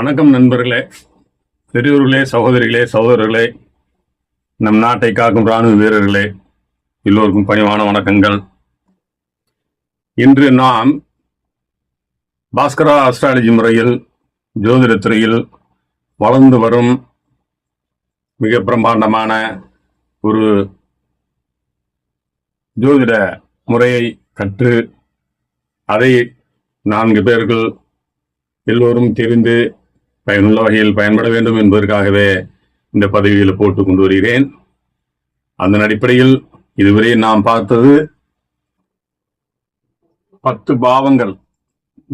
வணக்கம் நண்பர்களே பெரியோர்களே சகோதரிகளே சகோதரர்களே நம் நாட்டை காக்கும் ராணுவ வீரர்களே எல்லோருக்கும் பணிவான வணக்கங்கள். இன்று நாம் பாஸ்கரா அஸ்ட்ராலஜி முறையில் ஜோதிட துறையில் வளர்ந்து வரும் மிக பிரம்மாண்டமான ஒரு ஜோதிட முறையை கற்று அதை நான்கு பேர்கள் எல்லோரும் தெரிந்து பயனுள்ள வகையில் பயன்பட வேண்டும் என்பதற்காகவே இந்த பதவியில் போட்டு கொண்டு வருகிறேன். அதன் அடிப்படையில் இதுவரை நாம் பார்த்தது பத்து பாவங்கள்.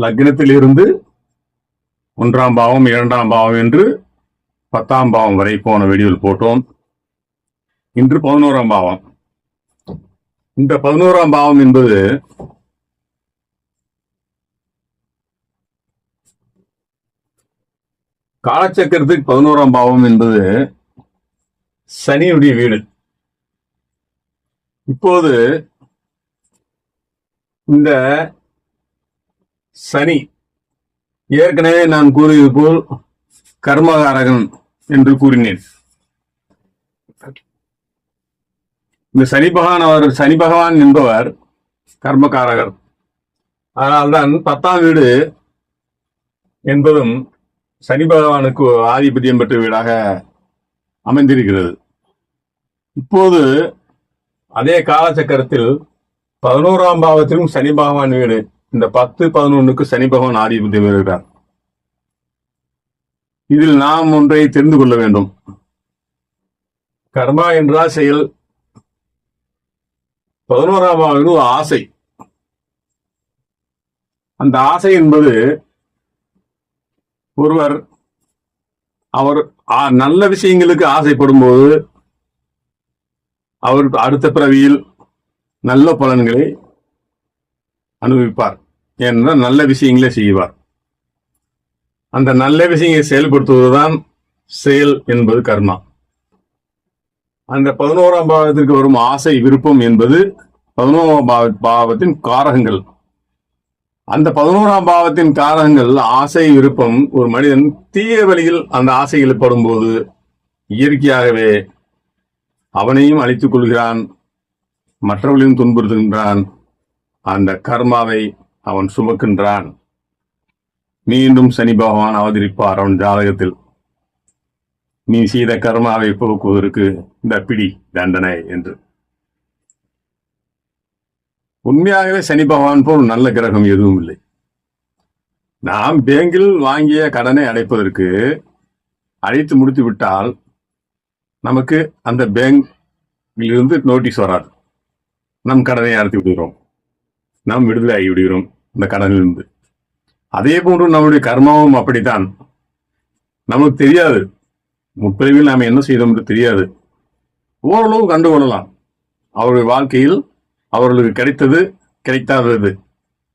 லக்னத்தில் இருந்து ஒன்றாம் பாவம் இரண்டாம் பாவம் என்று பத்தாம் பாவம் வரை போன வெடிவில் போட்டோம். இன்று பதினோராம் பாவம். இந்த பதினோராம் பாவம் என்பது காலச்சக்கரத்துக்கு பதினோராம் பாவம் என்பது சனியுடைய வீடு. இப்போது இந்த சனி ஏற்கனவே நான் கூறியது போல் கர்மகாரகன் என்று கூறினேன். இந்த சனி பகவான் அவர் சனி பகவான் என்பவர் கர்மகாரகர். அதனால்தான் பத்தாம் வீடு என்பதும் சனி பகவானுக்கு ஆதிபத்தியம் பெற்ற வீடாக அமைந்திருக்கிறது. இப்போது அதே காலச்சக்கரத்தில் பதினோராம் பாவத்திலும் சனி பகவான் வீடு. இந்த பத்து பதினொன்னுக்கு சனி பகவான் ஆதிபத்தியம் இருக்கிறார் இதில் நாம் ஒன்றை தெரிந்து கொள்ள வேண்டும். கர்மா என்றால் செயல். பதினோராம் பாவம் ஆசை. அந்த ஆசை என்பது ஒருவர் அவர் நல்ல விஷயங்களுக்கு ஆசைப்படும் போது அவர் அடுத்த பிறவியில் நல்ல பலன்களை அனுபவிப்பார். ஏனென்றால் நல்ல விஷயங்களை செய்வார். அந்த நல்ல விஷயங்களை செயல்படுத்துவதுதான் செயல் என்பது கர்மா. அந்த பதினோராம் பாவத்திற்கு வரும் ஆசை விருப்பம் என்பது பதினோராம் பாவத்தின் காரகங்கள். அந்த பதினோராம் பாவத்தின் காரணங்கள் ஆசை விருப்பம் ஒரு மனிதன் தீய வழியில் அந்த ஆசைகள் படும்போது இயற்கையாகவே அவனையும் அழித்துக் கொள்கிறான் மற்றவர்களையும் துன்புறுத்துகின்றான் அந்த கர்மாவை அவன் சுமக்கின்றான். மீண்டும் சனி பகவான் அவதரிப்பார் அவன் ஜாதகத்தில். நீ செய்த கர்மாவை போக்குவதற்கு இந்த பிடி தண்டனை என்று. உண்மையாகவே சனி பகவான் போல் நல்ல கிரகம் எதுவும் இல்லை. நாம் பேங்கில் வாங்கிய கடனை அடைப்பதற்கு அழைத்து முடித்து விட்டால் நமக்கு அந்த பேங்கிலிருந்து நோட்டீஸ் வராது. நம் கடனை அடைத்து விடுகிறோம். நாம் விடுதலை ஆகி விடுகிறோம் இந்த கடனிலிருந்து. அதே போன்று நம்முடைய கர்மாவும் அப்படித்தான். நமக்கு தெரியாது. முற்பிரிவில் நாம் என்ன செய்தோம் என்று தெரியாது. ஓரளவு கண்டுகொள்ளலாம். அவருடைய வாழ்க்கையில் அவர்களுக்கு கிடைத்தது கிடைக்காதது.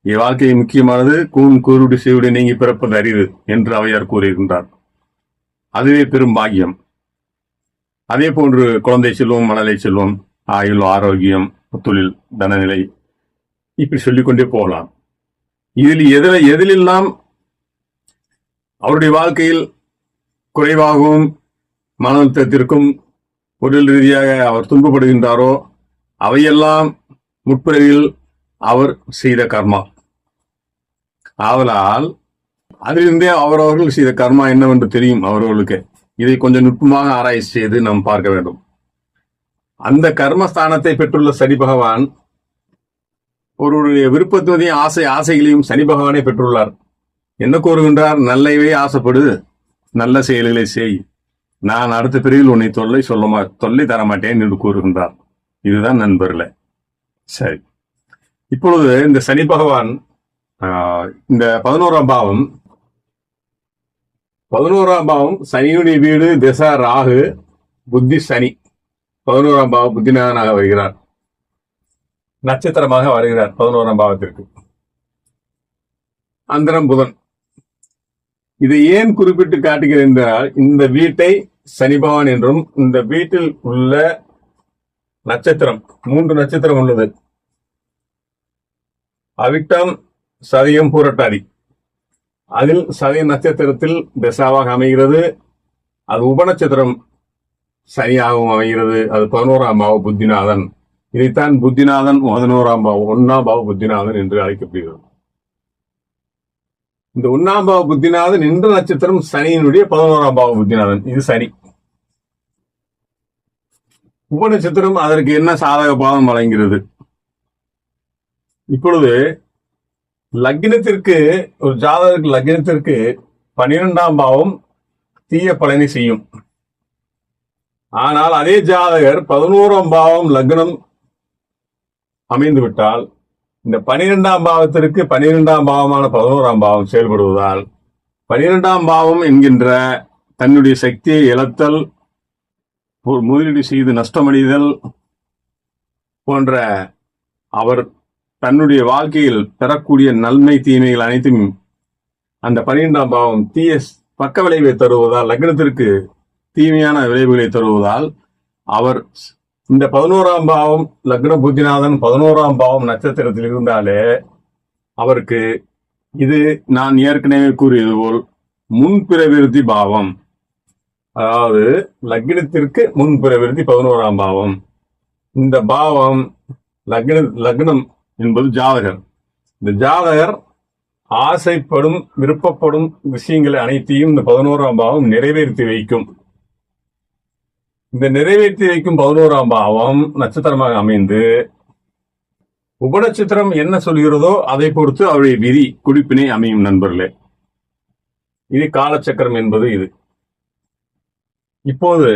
என் வாழ்க்கை முக்கியமானது கூன் கூருடி செய்யுடி நீங்கி பிறப்பது அறிவு என்று அவையார் கூறியிருக்கின்றார். அதுவே பெரும் பாக்கியம். அதே போன்று குழந்தை செல்வம் மணலை செல்வம் ஆயுள் ஆரோக்கியம் தொழில் தனநிலை இப்படி சொல்லிக்கொண்டே போகலாம். இதில் எதில் எதிலெல்லாம் அவருடைய வாழ்க்கையில் குறைவாகவும் மன அழுத்தத்திற்கும் உடல் ரீதியாக அவர் துன்பப்படுகின்றாரோ அவையெல்லாம் முற்பிறவியில் அவர் செய்த கர்மா. ஆவலால் அதிலிருந்தே அவரவர்கள் செய்த கர்மா என்னவென்று தெரியும் அவர்களுக்கு. இதை கொஞ்சம் நுட்பமாக ஆராய்ச்சி செய்து நாம் பார்க்க வேண்டும். அந்த கர்மஸ்தானத்தை பெற்றுள்ள சனி பகவான் ஒருவருடைய விருப்பத்தினுடைய ஆசை ஆசைகளையும் சனி பகவானே பெற்றுள்ளார். என்ன கூறுகின்றார்? நல்லவே ஆசைப்படு நல்ல செயல்களை செய். நான் அடுத்த பிரிவில் உன்னை தொல்லை சொல்ல தொல்லை தரமாட்டேன் என்று கூறுகின்றார். இதுதான் நண்பர்களை. சரி. இப்பொழுது இந்த சனி பகவான் ஆஹ், இந்த பதினோராம் பாவம் பதினோராம் பாவம் சனியுடைய வீடு திசா ராகு புத்தி சனி. பதினோராம் பாவம் புத்திநாதனாக வருகிறார். நட்சத்திரமாக வருகிறார் பதினோராம் பாவத்திற்கு. அந்தரம் புதன். இதை ஏன் குறிப்பிட்டு காட்டுகிறேன் என்றால் இந்த வீட்டை சனி பகவான் என்றும் இந்த வீட்டில் உள்ள நட்சத்திரம். மூன்று நட்சத்திரம் உள்ளது. அவிட்டம் சதயம் பூரட்டாதி. அதில் சதய நட்சத்திரத்தில் தசாவாக அமைகிறது. அது உபநட்சத்திரம் சனியாகவும் அமைகிறது. அது பதினோராம் பாவ புத்திநாதன். இதைத்தான் புத்திநாதன் பதினோராம் பாவம் ஒன்னாம் பாவ புத்திநாதன் என்று அழைக்கப்படுகிறது. இந்த ஒன்னாம் பாவ புத்திநாதன் என்ற நட்சத்திரம் சனியினுடைய பதினோராம் பாவ புத்திநாதன். இது சனி. உபநட்சத்திரம் அதற்கு என்ன சாதக பாதம் வழங்குகிறது இப்பொழுது லக்னத்திற்கு ஒரு ஜாதகருக்கு லக்னத்திற்கு பனிரெண்டாம் பாவம் தீய பலனை செய்யும். ஆனால் அதே ஜாதகர் பதினோராம் பாவம் லக்னம் அமைந்து விட்டால் இந்த பனிரெண்டாம் பாவத்திற்கு பனிரெண்டாம் பாவமான பதினோராம் பாவம் செயல்படுவதால் பனிரெண்டாம் பாவம் என்கின்ற தன்னுடைய சக்தியை இழத்தல் முதலீடு செய்து நஷ்டமடைதல் போன்ற அவர் தன்னுடைய வாழ்க்கையில் பெறக்கூடிய நன்மை தீமைகள் அனைத்தும் அந்த பனிரெண்டாம் பாவம் தீய பக்க விளைவை தருவதால் லக்னத்திற்கு தீமையான விளைவுகளை தருவதால் அவர் இந்த பதினோராம் பாவம் லக்ன புத்திநாதன் பதினோராம் பாவம் நட்சத்திரத்தில் இருந்தாலே அவருக்கு இது நான் ஏற்கனவே கூறியது போல் முன்பிரவிருத்தி பாவம். அதாவது லக்னத்திற்கு முன்பிரவிருத்தி பதினோராம் பாவம். இந்த பாவம் லக்ன லக்னம் என்பது ஜாதகர். இந்த ஜாதகர் ஆசைப்படும் விருப்பப்படும் விஷயங்களை அனைத்தையும் இந்த பதினோராம் பாவம் நிறைவேற்றி வைக்கும். இந்த நிறைவேற்றி வைக்கும் பதினோராம் பாவம் நட்சத்திரமாக அமைந்து உபநட்சத்திரம் என்ன சொல்கிறதோ அதை பொறுத்து அவருடைய விதி குடிப்பினை அமையும் நண்பர்களே. இது காலச்சக்கரம் என்பது இது. இப்போது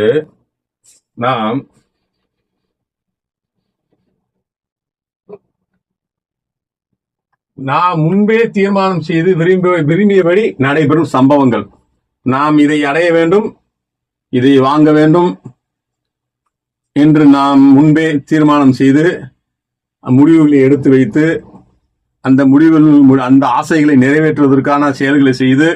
நாம் நான் முன்பே தீர்மானம் செய்து விரும்ப விரும்பியபடி நடைபெறும் சம்பவங்கள். நாம் இதை அடைய வேண்டும் இதை வாங்க வேண்டும் என்று நாம் முன்பே தீர்மானம் செய்து முடிவுகளை எடுத்து வைத்து அந்த முடிவில் அந்த ஆசைகளை நிறைவேற்றுவதற்கான செயல்களை செய்து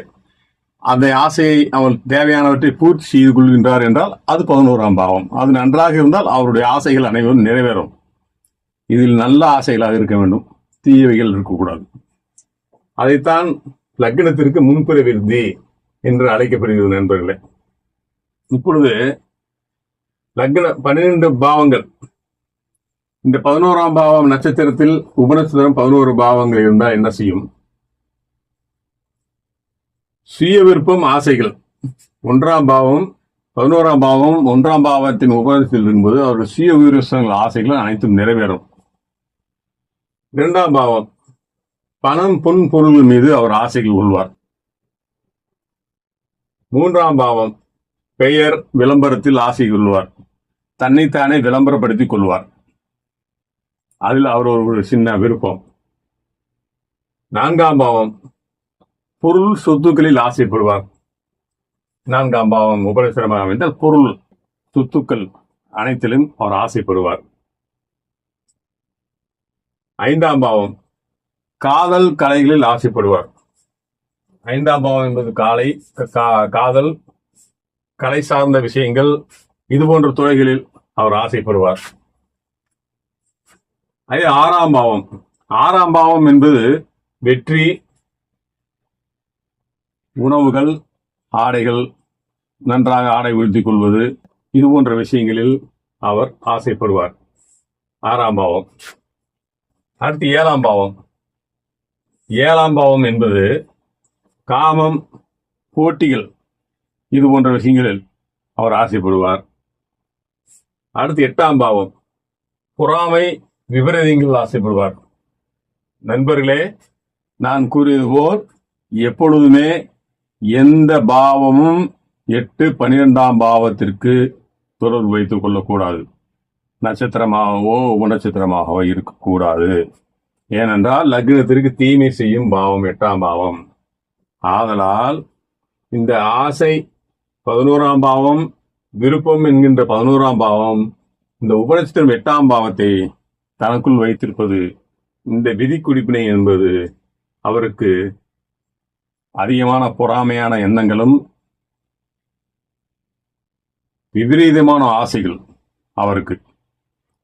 அந்த ஆசையை அவர் தேவையானவற்றை பூர்த்தி செய்து கொள்கின்றார் என்றால் அது பதினோராம் பாவம். அது நன்றாக இருந்தால் அவருடைய ஆசைகள் அனைவரும் நிறைவேறும். இதில் நல்ல ஆசைகளாக இருக்க வேண்டும். தீயவைகள் இருக்கக்கூடாது. அதைத்தான் லக்னத்திற்கு முன்புற விருத்தி என்று அழைக்கப்படுகிறது நண்பர்களே. இப்பொழுது லக்ன பன்னிரெண்டு பாவங்கள். இந்த பதினோராம் பாவம் நட்சத்திரத்தில் உபநட்சத்திரம் பதினோரு பாவங்கள் இருந்தால் என்ன செய்யும்? சுய விருப்பம் ஆசைகள். ஒன்றாம் பாவம் பதினோராம் பாவம் ஒன்றாம் பாவத்தின் உபநட்சத்தில் இருக்கும்போது அவருடைய சுய விருப்பங்கள் ஆசைகள் அனைத்தும் நிறைவேறும். இரண்டாம் பாவம் பணம் பொன் பொருள் மீது அவர் ஆசைகள் கொள்வார். மூன்றாம் பாவம் பெயர் விளம்பரத்தில் ஆசை கொள்வார். தன்னைத்தானே விளம்பரப்படுத்திக் கொள்வார். அதில் அவர் ஒரு சின்ன விருப்பம். நான்காம் பாவம் பொருள் சொத்துக்களில் ஆசைப்படுவார். நான்காம் பாவம் உபரிசரமாக என்றால் பொருள் சொத்துக்கள் அனைத்திலும் அவர் ஆசைப்படுவார். ஐந்தாம் பாவம் காதல் கலைகளில் ஆசைப்படுவார். ஐந்தாம் பாவம் என்பது காலை கா- காதல் கலை சார்ந்த விஷயங்கள் இது போன்ற துறைகளில் அவர் ஆசைப்படுவார். ஆறாம் பாவம் ஆறாம் பாவம் என்பது வெற்றி உணவுகள் ஆடைகள் நன்றாக ஆடை உயர்த்தி கொள்வது இது போன்ற விஷயங்களில் அவர் ஆசைப்படுவார். ஆறாம் பாவம். அடுத்து ஏழாம் பாவம். ஏழாம் பாவம் என்பது காமம் போட்டிகள் இது போன்ற விஷயங்களில் அவர் ஆசைப்படுவார். அடுத்து எட்டாம் பாவம். பொறாமை விபரீதங்கள் ஆசைப்படுவார். நண்பர்களே நான் கூறியது போல் எப்பொழுதுமே எந்த பாவமும் எட்டு பனிரெண்டாம் பாவத்திற்கு தொடர்பு வைத்துக் கொள்ளக்கூடாது. நட்சத்திரமாகவோ உபநட்சத்திரமாகவோ இருக்கக்கூடாது. ஏனென்றால் லக்னத்திற்கு தீமை செய்யும் பாவம் எட்டாம் பாவம். ஆதலால் இந்த ஆசை பதினோராம் பாவம் விருப்பம் என்கின்ற பதினோராம் பாவம் இந்த உபநட்சத்திரம் எட்டாம் பாவத்தை தனக்குள் வைத்திருப்பது இந்த விதி குறிப்பினை என்பது அவருக்கு அதிகமான பொறாமையான எண்ணங்களும் விபரீதமான ஆசைகள் அவருக்கு.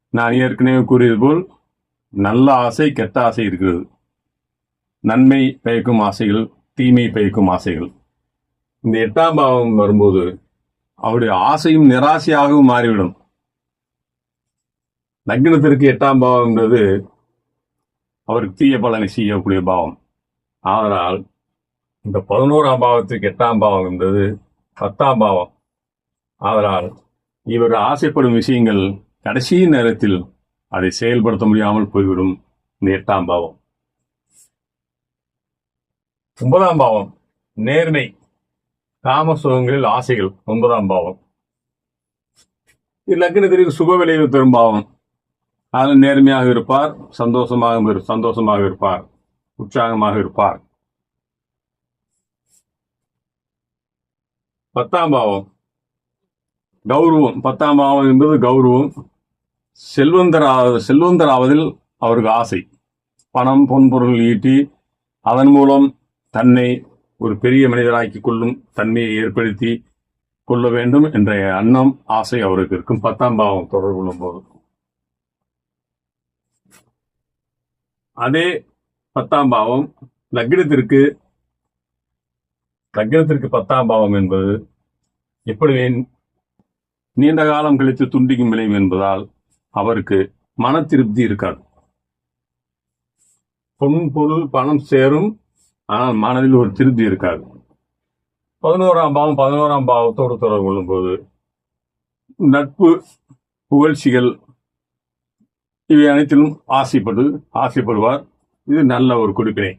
நான் ஏற்கனவே கூறியது போல் நல்ல ஆசை கெட்ட ஆசை இருக்கிறது. நன்மை பயக்கும் ஆசைகள் தீமை பயக்கும் ஆசைகள். இந்த எட்டாம் பாவம் வரும்போது அவருடைய ஆசையும் நிராசையாகவும் மாறிவிடும். லக்னத்திற்கு எட்டாம் பாவம் என்பது அவருக்கு தீய பலனை செய்யக்கூடிய பாவம். ஆனால் இந்த பதினோராம் பாவத்துக்கு எட்டாம் பாவம் என்பது பத்தாம் பாவம். ஆதலால் இவர் ஆசைப்படும் விஷயங்கள் கடைசி நேரத்தில் அதை செயல்படுத்த முடியாமல் போய்விடும் இந்த எட்டாம் பாவம். ஒன்பதாம் பாவம் நேர்மை காம சுகங்களில் ஆசைகள் ஒன்பதாம் பாவம். லக்னத்திற்கு சுப விளைவு தரும் பாவம். அதில் நேர்மையாக இருப்பார் சந்தோஷமாக சந்தோஷமாக இருப்பார் உற்சாகமாக இருப்பார். பத்தாம் பாவம். கௌரவம். பத்தாம் பாவம் என்பது கௌரவம். செல்வந்தராவது செல்வந்தராவதில் அவருக்கு ஆசை. பணம் பொன்பொருள் ஈட்டி அதன் மூலம் தன்னை ஒரு பெரிய மனிதராக்கி கொள்ளும் தன்மையை ஏற்படுத்தி கொள்ள வேண்டும் என்ற அன்னம் ஆசை அவருக்கு இருக்கும். பத்தாம் பாவம் தொடர்பு கொள்ளும் போது அதே பத்தாம் பாவம் லக்னத்திற்கு லக்னத்திற்கு பத்தாம் பாவம் என்பது எப்படி நீண்ட காலம் கழித்து துண்டிக்கும் விளையும் என்பதால் அவருக்கு மன திருப்தி இருக்காது. பொன் பொருள் பணம் சேரும் ஆனால் மனதில் ஒரு திருப்தி இருக்காது. பதினோராம் பாவம் பதினோராம் பாவத்தோடு தொடர்பு கொள்ளும்போது நட்பு புகழ்ச்சிகள் இவை அனைத்திலும் ஆசைப்படு ஆசைப்படுவார். இது நல்ல ஒரு குடிப்பினை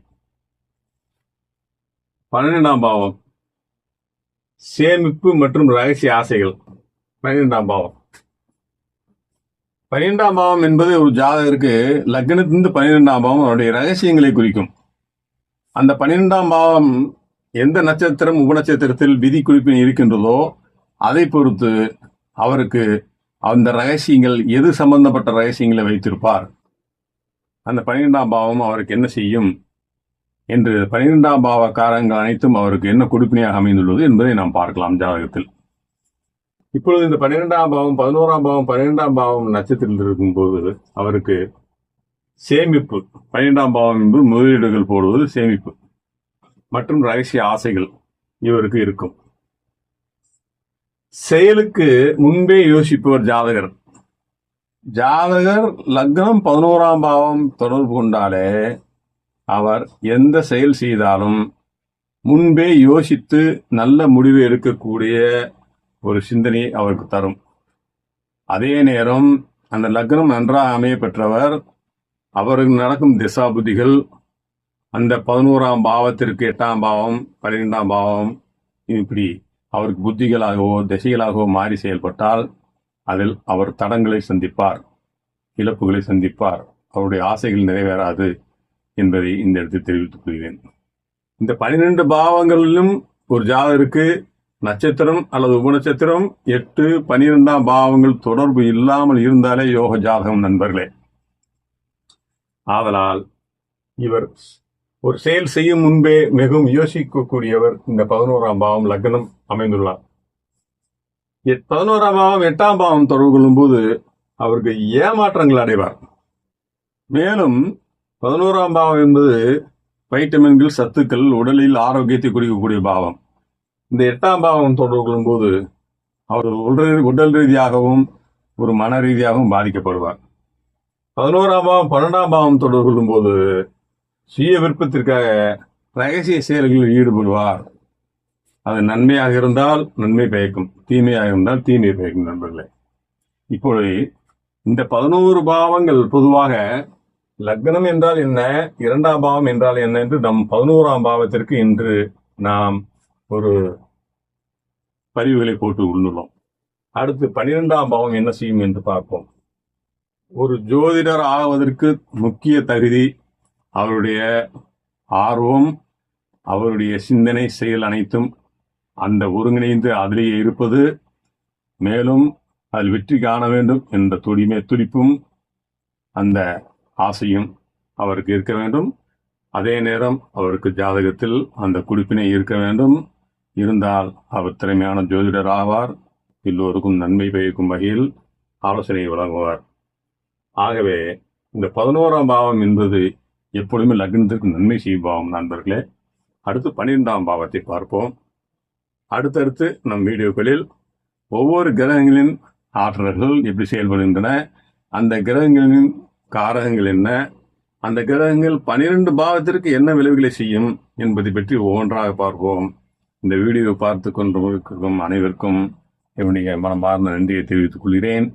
பன்னிரெண்டாம் பாவம். சேமிப்பு மற்றும் ரகசிய ஆசைகள். பன்னிரெண்டாம் பாவம். பன்னிரெண்டாம் பாவம் என்பது ஒரு ஜாதகருக்கு லக்னத்திலிருந்து பன்னிரெண்டாம் பாவம் அவருடைய ரகசியங்களை குறிக்கும். அந்த பன்னிரெண்டாம் பாவம் எந்த நட்சத்திரம் உபநட்சத்திரத்தில் விதி குறிப்பில் இருக்கின்றதோ அதை பொறுத்து அவருக்கு அந்த ரகசியங்கள் எது சம்பந்தப்பட்ட ரகசியங்களை வைத்திருப்பார். அந்த பன்னிரெண்டாம் பாவம் அவருக்கு என்ன செய்யும்? என்று பன்னிரெண்டாம் பாவ காரங்கள் அனைத்தும் அவருக்கு என்ன கொடுப்பினையாக அமைந்துள்ளது என்பதை நாம் பார்க்கலாம் ஜாதகத்தில். இப்பொழுது இந்த பன்னிரெண்டாம் பாவம் பதினோராம் பாவம் பன்னிரெண்டாம் பாவம் நட்சத்திரத்தில் இருக்கும்போது அவருக்கு சேமிப்பு பன்னிரெண்டாம் பாவம் என்பது முதலீடுகள் போடுவது சேமிப்பு மற்றும் ரகசிய ஆசைகள் இவருக்கு இருக்கும். செயலுக்கு முன்பே யோசிப்பவர் ஜாதகர். ஜாதகர் லக்னம் பதினோராம் பாவம் தொடர்பு கொண்டாலே அவர் எந்த செயல் செய்தாலும் முன்பே யோசித்து நல்ல முடிவு எடுக்கக்கூடிய ஒரு சிந்தனை அவருக்கு தரும். அதே நேரம் அந்த லக்னம் நன்றாக அமைய பெற்றவர் அவருக்கு நடக்கும் திசாபுதிகள் அந்த பதினோராம் பாவத்திற்கு எட்டாம் பாவம் பன்னிரெண்டாம் பாவம் இப்படி அவருக்கு புத்திகளாகவோ திசைகளாகவோ மாறி செயல்பட்டால் அதில் அவர் தடங்களை சந்திப்பார் இழப்புகளை சந்திப்பார். அவருடைய ஆசைகள் நிறைவேறாது. என்பதை இந்த இடத்தில் தெரிவித்துக் கொள்கிறேன். இந்த பனிரெண்டு பாவங்களிலும் ஒரு ஜாதகருக்கு நட்சத்திரம் அல்லது உபநட்சத்திரம் எட்டு பனிரெண்டாம் பாவங்கள் தொடர்பு இல்லாமல் இருந்தாலே யோக ஜாதகம் நண்பர்களே. ஆதலால் இவர் ஒரு செயல் செய்யும் முன்பே மிகவும் யோசிக்கக்கூடியவர் இந்த பதினோராம் பாவம் லக்னம் அமைந்துள்ளார். எட்- பதினோராம் பாவம் எட்டாம் பாவம் தொடர்பு கொள்ளும்போது அவருக்கு ஏமாற்றங்கள் அடைவார். மேலும் பதினோராம் பாவம் என்பது வைட்டமின்கள் சத்துக்கள் உடலில் ஆரோக்கியத்தை குறிக்கக்கூடிய பாவம். இந்த எட்டாம் பாவம் தொடர்பு கொள்ளும்போது அவர் உடல் உடல் ரீதியாகவும் ஒரு மன ரீதியாகவும் பாதிக்கப்படுவார். பதினோராம் பாவம் பன்னெண்டாம் பாவம் தொடர்பு கொள்ளும்போது சுய விருப்பத்திற்காக ரகசிய செயல்களில் ஈடுபடுவார். அது நன்மையாக இருந்தால் நன்மை பயக்கும் தீமையாக இருந்தால் தீமை பயக்கும் நண்பர்களே. இப்பொழுது இந்த பதினோரு பாவங்கள் பொதுவாக லக்னம் என்றால் என்ன? இரண்டாம் பாவம் என்றால் என்ன என்று நம் பதினோராம் பாவத்திற்கு இன்று நாம் ஒரு பதிவுகளை போட்டு உள்ளுள்ளோம். அடுத்து பனிரெண்டாம் பாவம் என்ன செய்யும் என்று பார்ப்போம். ஒரு ஜோதிடர் ஆவதற்கு முக்கிய தகுதி அவருடைய ஆர்வம் அவருடைய சிந்தனை செயல் அனைத்தும் அந்த ஒருங்கிணைந்து அதிலேயே இருப்பது. மேலும் அதில் வெற்றி காண வேண்டும் என்ற துடிமை துடிப்பும் அந்த ஆசையும் அவருக்கு இருக்க வேண்டும். அதே நேரம் அவருக்கு ஜாதகத்தில் அந்த குடிப்பினை இருக்க வேண்டும். இருந்தால் அவர் திறமையான ஜோதிடர் ஆவார். எல்லோருக்கும் நன்மை பயக்கும் வகையில் ஆலோசனை வழங்குவார். ஆகவே இந்த பதினோராம் பாவம் என்பது எப்பொழுதுமே லக்னத்திற்கு நன்மை செய்யும் பாவம் நண்பர்களே. அடுத்து பன்னிரெண்டாம் பாவத்தை பார்ப்போம். அடுத்தடுத்து நம் வீடியோக்களில் ஒவ்வொரு கிரகங்களின் ஆற்றல்கள் எப்படி செயல்படுகின்றன அந்த கிரகங்களின் காரகங்கள் என்ன? அந்த கிரகங்கள் பனிரெண்டு பாவத்திற்கு என்ன விளைவுகளை செய்யும் என்பதை பற்றி ஒவ்வொன்றாக பார்ப்போம். இந்த வீடியோவை பார்த்து கொண்டிருக்கும் அனைவருக்கும் என்னுடைய மனமார்ந்த நன்றியை தெரிவித்துக் கொள்கிறேன்.